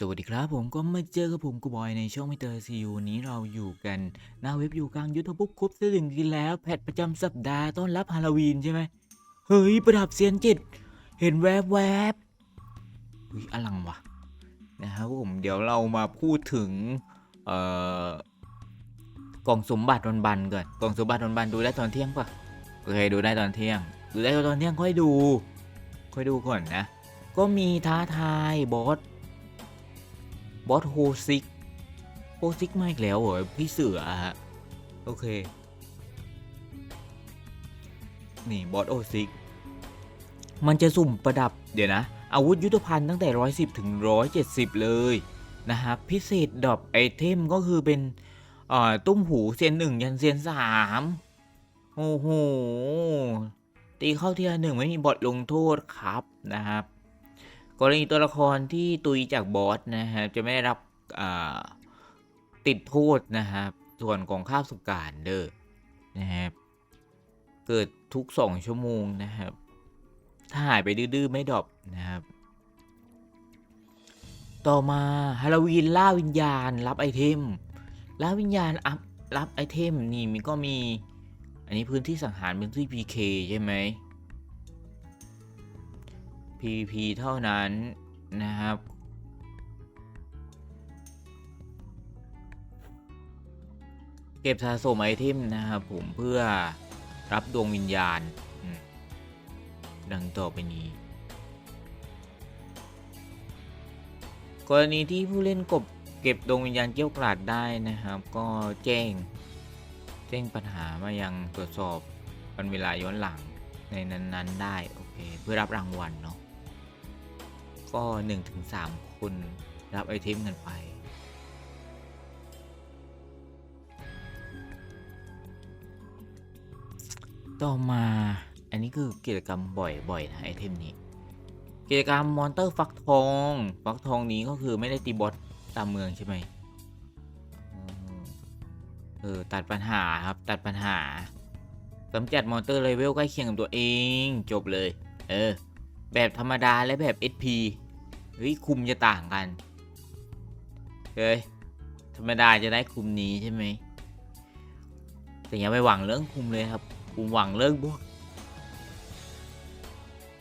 สวัสดีครับผมก็มาเจอกับผมกูบอยในช่องมิเตอร์ซีอูนี้เราอยู่กันหน้าเว็บอยู่กลางยุทธภพครบถึงกินแล้วแพทประจำสัปดาห์ต้อนรับฮาโลวีนใช่ไหมเฮ้ย ประดับเซียนจิต เห็นแวบแวบๆเฮ้ยอลังวะนะครับผมเดี๋ยวเรามาพูดถึง เอ่อกล่องสมบัติวันบันก่อนกล่องสมบัติวันบันดูได้ตอนเที่ยงปะโอเคดูได้ตอนเที่ยง ดูได้ตอนเที่ยงค่อยดู ค่อยดูก่อนนะ ก็มีท้าทายบอส บอสโฮซิกโฮซิกมาอีกแล้วเหรอพี่เสือฮะ โอเค นี่บอสโฮซิกมันจะสุ่มประดับเดี๋ยวนะ อาวุธยุทธภัณฑ์ตั้งแต่ 110 ถึง 170 เลยนะครับพิเศษดรอปไอเทมก็คือเป็นตุ้มหูเซียนหนึ่งยันเซียนสามโอ้โหตีเข้าทีละหนึ่งไม่มีบทลงโทษครับนะครับ กรณีตัวละครที่ตุยจากบอสนะครับจะไม่ได้รับติดโทษนะครับ ส่วนของค่าบสุการเด้อนะครับเกิดทุกสองชั่วโมงนะครับ ถ้าหายไปดื้อๆไม่ดรอปนะครับ ต่อมาฮาโลวีนล่าวิญญาณรับไอเทมล่าวิญญาณอัพรับไอเทมนี่มันก็มี อันนี้พื้นที่สังหารพื้นที่ PK ใช่ไหม PVP เท่านั้นนะครับ เก็บสะสมไอเทมนะครับผมเพื่อรับดวงวิญญาณ ดังต่อไปนี้ กรณีที่ผู้เล่นกบเก็บดวงวิญญาณเกี้ยวกราดได้นะครับ ก็แจ้ง แจ้งปัญหามายังตรวจสอบวันเวลาย้อนหลังในนั้น ๆ ได้ โอเค เพื่อรับรางวัลเนาะ ก็ 1-3ถึงคนรับไอเทมกันไปต่อมาอันนี้คือกิจกรรมบ่อยๆนะไอเทมนี้ กิจกรรมมอนเตอร์ฟักทอง ฟักทองนี้ก็คือไม่ได้ตีบอสตามเมืองใช่ไหมอืมเออตัดปัญหาครับตัดปัญหากำจัดมอนเตอร์เลเวลใกล้เคียงกับตัวเอง จบเลย เออ แบบธรรมดาและแบบ SP เฮ้ยคุมจะต่างกัน เฮ้ย ธรรมดาจะได้คุมนี้ใช่ไหม แต่อย่าไปหวังเรื่องคุมเลยครับ คุมหวังเรื่องพวก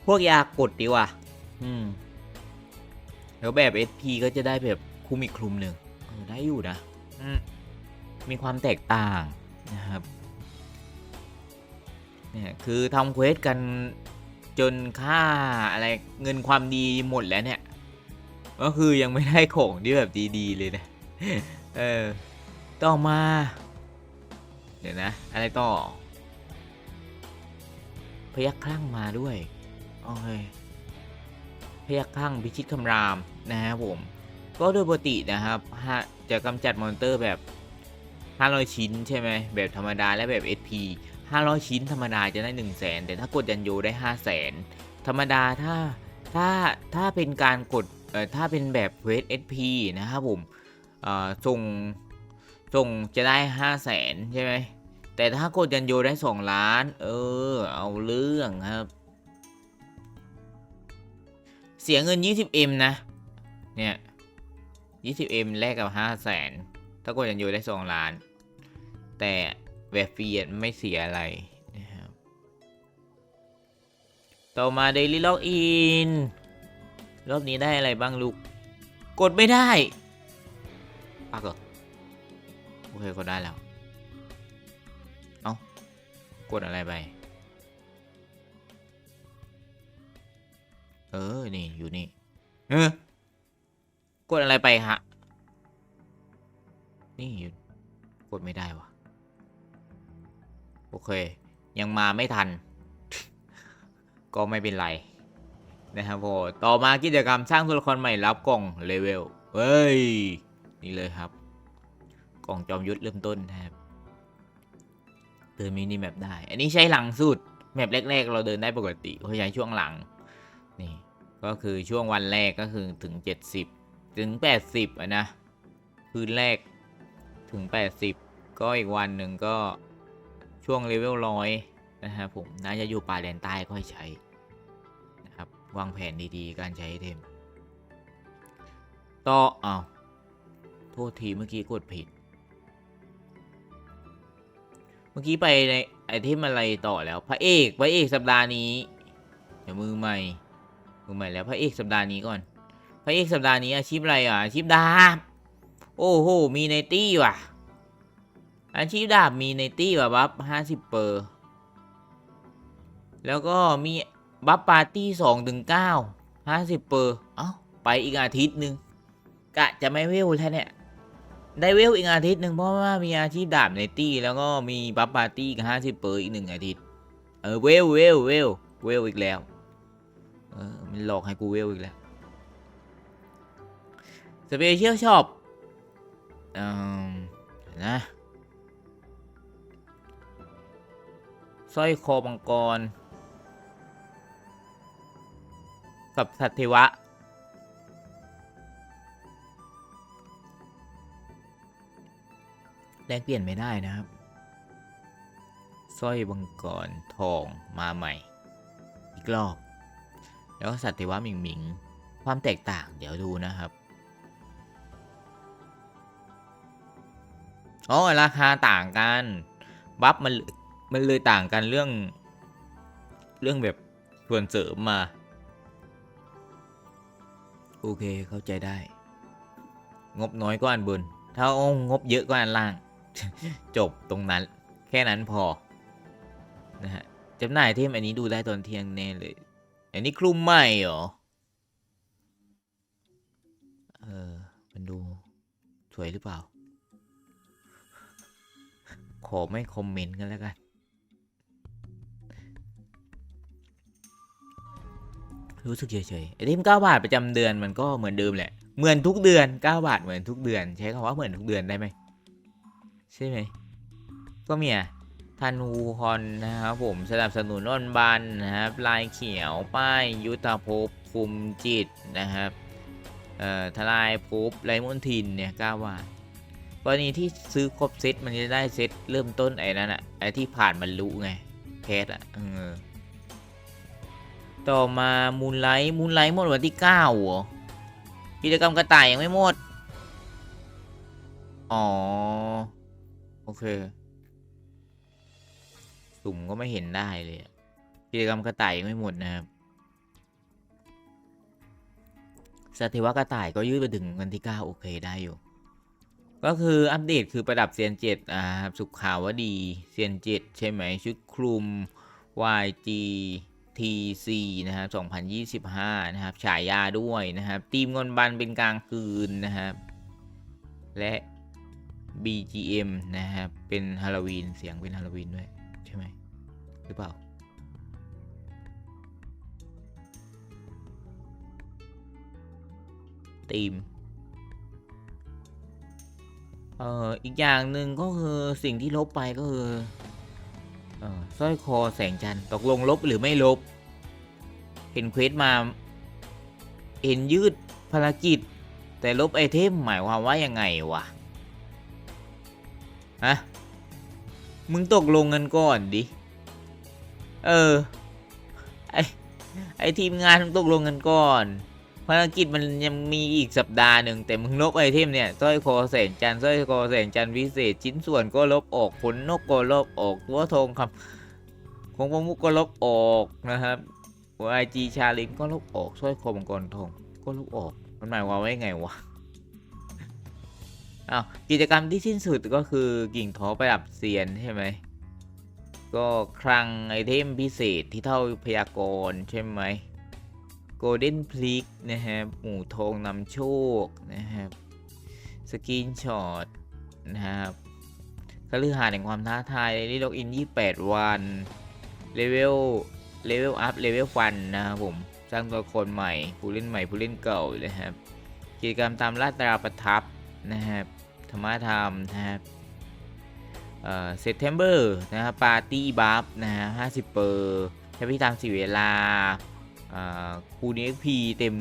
พวกยากดดีกว่า อืม แล้วแบบ SP ก็จะได้แบบคุมอีกคลุมหนึ่งเออได้อยู่นะอืมมีความแตกต่างนะครับ เนี่ยคือทำเควสกัน จนค่าอะไรเงินความดีหมดแล้วเนี่ย ก็คือยังไม่ได้ของที่แบบดีๆเลยนะ เออ ต่อมา เดี๋ยวนะ อะไรต่อ พยักคลั่งมาด้วย โอเค พยักคลั่งพิชิตคำรามนะครับผม ก็โดยปกตินะครับจะกำจัดมอนเตอร์แบบ 500 ชิ้นใช่ไหมแบบธรรมดาและแบบ SP 500 ชิ้นธรรมดาจะได้ 1 0 0 0 0แสนแต่ถ้ากดยันโยได้ 5 0 0แสนธรรมดาถ้าถ้าถ้าเป็นการกดเอ่อถ้าเป็นแบบเวท SP นะครับผมเอ่อส่งส่งจะได้ 5 0 0แสนใช่ไหมแต่ถ้ากดยันโยได้ 2 ล้าน เออ เอาเรื่องครับ เสียเงิน 20M นะ เนี่ย 20M แลกกับ 5 0 0แสนถ้ากดยันโยได้ 2 ล้าน แต่ แบบฟรีอะไม่เสียอะไรนะครับต่อมา Daily Login รอบนี้ได้อะไรบ้างลูก กดไม่ได้ปักเหรอโอเคกดได้แล้ว เอ้ากดอะไรไป เออ นี่ อยู่นี่ เออกดอะไรไปฮะ นี่ กดไม่ได้วะ โอเค ยังมาไม่ทัน ก็ไม่เป็นไร นะครับผมต่อมากิจกรรมสร้างตัวละครใหม่รับกล่องเลเวลเฮ้ย นี่เลยครับ กล่องจอมยุทธเริ่มต้นนะครับเดินมินิแมปได้ อันนี้ใช้หลังสุด แมปแรกๆ เราเดินได้ปกติเพราะใช้ช่วงหลัง นี่ ก็คือช่วงวันแรกก็คือถึง 70 ถึง 80อะนะ คืนแรกถึง 80 ก็อีกวันหนึ่งก็ ช่วงเลเวลร้อยนะครับผมน่าจะอยู่ป่าแดนใต้ก็ให้ใช้นะครับวางแผนดีๆ การใช้ไอเทมต่ออ้าวโทษทีเมื่อกี้กดผิด เมื่อกี้ไปในไอเทมอะไรต่อแล้วพระเอกพระเอกสัปดาห์นี้ เดี๋ยวมือใหม่มือใหม่แล้วพระเอกสัปดาห์นี้ก่อนพระเอกสัปดาห์นี้อาชีพอะไรอะอาชีพดาบโอ้โหมีในตี้ว่ะ อาชีพดาบมีในตี้ว่ะบัฟห้าสิบเปอร์ แล้วก็มีบัฟปาร์ตี้สองถึงเก้าห้าสิบเปอร์ เอ้า ไปอีกอาทิตย์หนึ่งกะจะไม่เวลแล้เนี่ยได้เวลอีกอาทิตย์หนึ่งเพราะว่ามีอาชีพดาบในตี้แล้วก็มีบัฟปาร์ตี้ห้าสิบเปอร์อีกหนึ่งอาทิตย์ เออเวลเวลเวลเวลอีกแล้ว เออมันหลอกให้กูเวลอีกแล้วสเปเชียลช็อปอืมนะ สร้อยคอมังกร กับสัตว์เทวะ แลกเปลี่ยนไม่ได้นะครับ สร้อยบังกรทองมาใหม่ อีกรอบ แล้วสัตว์เทวะหมิงหมิงความแตกต่างเดี๋ยวดูนะครับอ๋อราคาต่างกัน บัฟมัน มันเลยต่างกันเรื่อง เรื่องแบบส่วนเสริมมา โอเคเข้าใจได้ งบน้อยกว่าอันบน ถ้าโอ้งบเยอะกว่าอันล่าง จบตรงนั้น แค่นั้นพอ นะฮะจำหน่ายเทมอันนี้ดูได้ตอนเที่ยงแน่เลย อันนี้คลุมใหม่เหรอ เออ มันดู สวยหรือเปล่า ขอไม่คอมเมนต์กันแล้วกัน รู้สึกเฉยๆไอเทม9บาทประจำเดือนมันก็เหมือนเดิมแหละเหมือนทุกเดือน 9 บาทเหมือนทุกเดือน ใช้คำว่าเหมือนทุกเดือนได้ไหมใช่ไหมก็มีอะทันฮูคอนนะครับผมสนับสนุนนนบันนะครับลายเขียวป้ายยุทธภพคุมจิตนะครับเอ่อทลายภพไรมอนทินเนี่ย9บาทกรณีที่ซื้อครบเซตมันจะได้เซตเริ่มต้นไอ้นั่นอะไอ้ที่ผ่านบรรลุไงแคสอะเออ ต่อมามูลไลท์มูลไลท์หมดวันที่9เหรอกิจกรรมกระต่ายยังไม่หมด อ๋อ โอเค สุ่มก็ไม่เห็นได้เลยกิจกรรมกระต่ายยังไม่หมดนะครับสถิวะกระต่ายก็ยืดไปถึงวันที่ 9 โอเคได้อยู่ ก็คืออัปเดตคือประดับเซียนเจ็ดอ่าสุขขาวดีเซียนเจ็ดใช่ไหมชุดคลุม YG TC นะครับ2025 นะครับ ฉายาด้วยนะครับ ทีมเงินบันเป็นกลางคืนนะครับ และ BGM นะครับ เป็นฮาโลวีน เสียงเป็นฮาโลวีนด้วย ใช่ไหม หรือเปล่า ทีมเอ่ออีกอย่างหนึ่งก็คือสิ่งที่ลบไปก็คือ สร้อยคอแสงจันทร์ตกลงลบหรือไม่ลบ เห็นเควสมา เห็นยืดภารกิจ แต่ลบไอเทมหมายความว่ายังไงวะฮะมึงตกลงกันก่อนดิ เออ ไอไอทีมงานมึงตกลงกันก่อน ภารกิจมันยังมีอีกสัปดาห์หนึ่งแต่มึงลบไอเทมเนี่ยสร้อยคอแสงจันทร์สร้อยคอแสงจันทร์วิเศษ ชิ้นส่วนก็ลบออกขนนกก็ลบออกตัวทองคำของพมุกก็ลบออกนะครับไอจีชาลิมก็ลบออกสร้อยคอมังกรทองก็ลบออกมันหมายความว่าไงวะอ้าวกิจกรรมที่สิ้นสุดก็คือกิ่งท้อประดับเซียนใช่ไหมก็คลังไอเทมพิเศษที่เท่าพยากรณ์ใช่ไหม โกลเด้นพลิกนะครับหมูทองนำโชคนะครับสกรีนช็อตนะครับคฤหาสน์แห่งความท้าทายรีล็อกอิน 28 วันเลเวลเลเวลอัพเลเวลฟันนะครับผมสร้างตัวละครใหม่ ผู้เล่นใหม่ผู้เล่นเก่านะครับกิจกรรมตามลาตราประทับนะครับธรรมะธรรมนะครับเอ่อเซปเทมเบอร์นะครับปาร์ตี้บัฟนะฮะห้าสิบเปอร์ใช้พิธีตามสีเวลา อ่าคูนี้พีเต็ม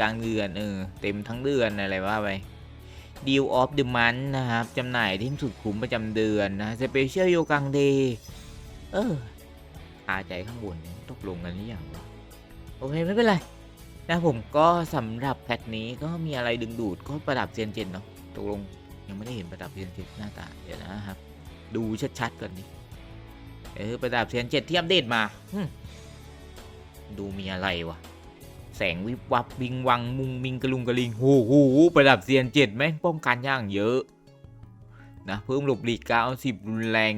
กลางเดือนเออเต็มทั้งเดือนอะไรว่าไปดีลออฟเดอะมันนะครับจำหน่ายที่สุดคุ้มประจำเดือนนะสเปเชียลโยกังเดย์เออคาใจข้างบนตกลงกันหรือยังวะโอเค ไม่เป็นไร นะผมก็สำหรับแพทนี้ก็มีอะไรดึงดูดก็ประดับเซียนเจ็ดเนาะตกลงยังไม่ได้เห็นประดับเซียนเจ็ดหน้าตาเดี๋ยวนะครับ ดูชัดๆก่อนดิเออประดับเซียนเจ็ดที่อัปเดตมาอืม ดูมีอะไรวะ แสงวิบวับบิงวังมุงมิงกระลุงกระลิงโหโหประดับเซียนเจ็ดแม่งป้องกันย่างเยอะ นะ เพิ่มหลบหลีกเก้าสิบรุนแรง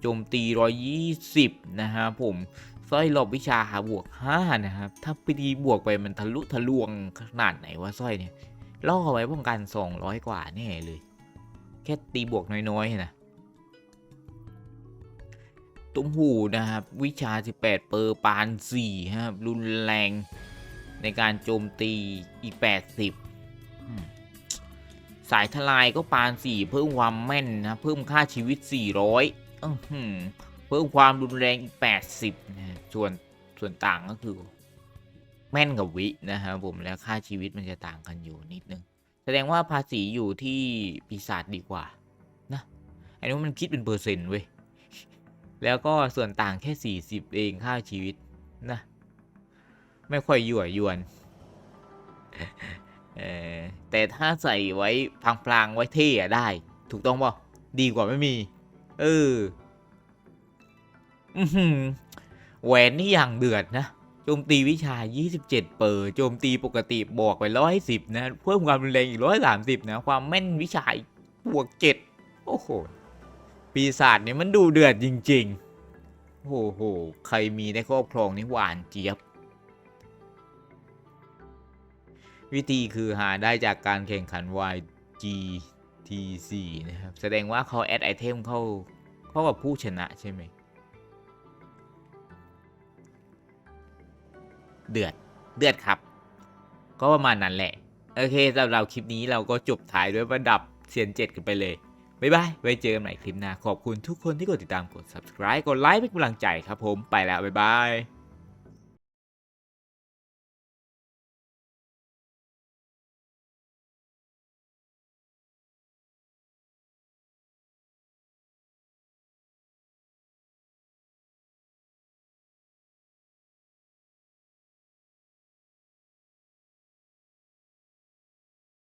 โจมตีร้อยยี่สิบนะฮะผมสร้อยหลบวิชาหาบวกห้านะครับ ถ้าไปดีบวกไปมันทะลุทะลวงขนาดไหนวะสร้อยเนี่ยล่อไว้ป้องกันสองร้อยกว่าแน่เลย แค่ตีบวกน้อยๆนะ ตุ้มหูนะครับ วิชา 18 เปอร์ปาน4ครับ รุนแรงในการโจมตีอีก 80 สายทลายก็ปาน 4 เพิ่มความแม่นนะเพิ่มค่าชีวิต 400อื้อหือเพิ่มความรุนแรงอีก 80นะส่วนส่วนต่างก็คือ แม่นกับวินะครับผมแล้วค่าชีวิตมันจะต่างกันอยู่นิดนึง แสดงว่าภาษีอยู่ที่ปีศาจดีกว่านะอันนี้มันคิดเป็นเปอร์เซ็นต์เว้ย แล้วก็ส่วนต่างแค่ 40 เองค่าชีวิตนะ ไม่ค่อยยั่วยวนเออแต่ถ้าใส่ไว้พลางๆไว้เท่อะได้ ถูกต้องป่ะดีกว่าไม่มี เอออืแหวนนี่อย่างเดือดนะโจมตีวิชา 27 เปอร์โจมตีปกติบวกไป 110 นะ เพิ่มความรุนแรงอีก 130 นะ ความแม่นวิชาบวก 7 โอ้โห ปีศาจนี่มันดูเดือดจริงๆ โอ้โห ใครมีได้ครอบครองนี่หวานเจี๊ยบ วิธีคือหาได้จากการแข่งขัน YGTC นะครับ แสดงว่าเขาแอดไอเทมเข้าเข้ากับผู้ชนะใช่ไหม เดือด เดือดครับ ก็ประมาณนั้นแหละ โอเคสำหรับคลิปนี้เราก็จบถ่ายด้วยประดับเซียนเจ็ดกันไปเลย บ๊ายบาย ไว้เจอกันใหม่คลิปหน้า ขอบคุณทุกคนที่กดติดตามกด subscribe กดไลค์เป็นกำลังใจครับผม ไปแล้ว บ๊ายบาย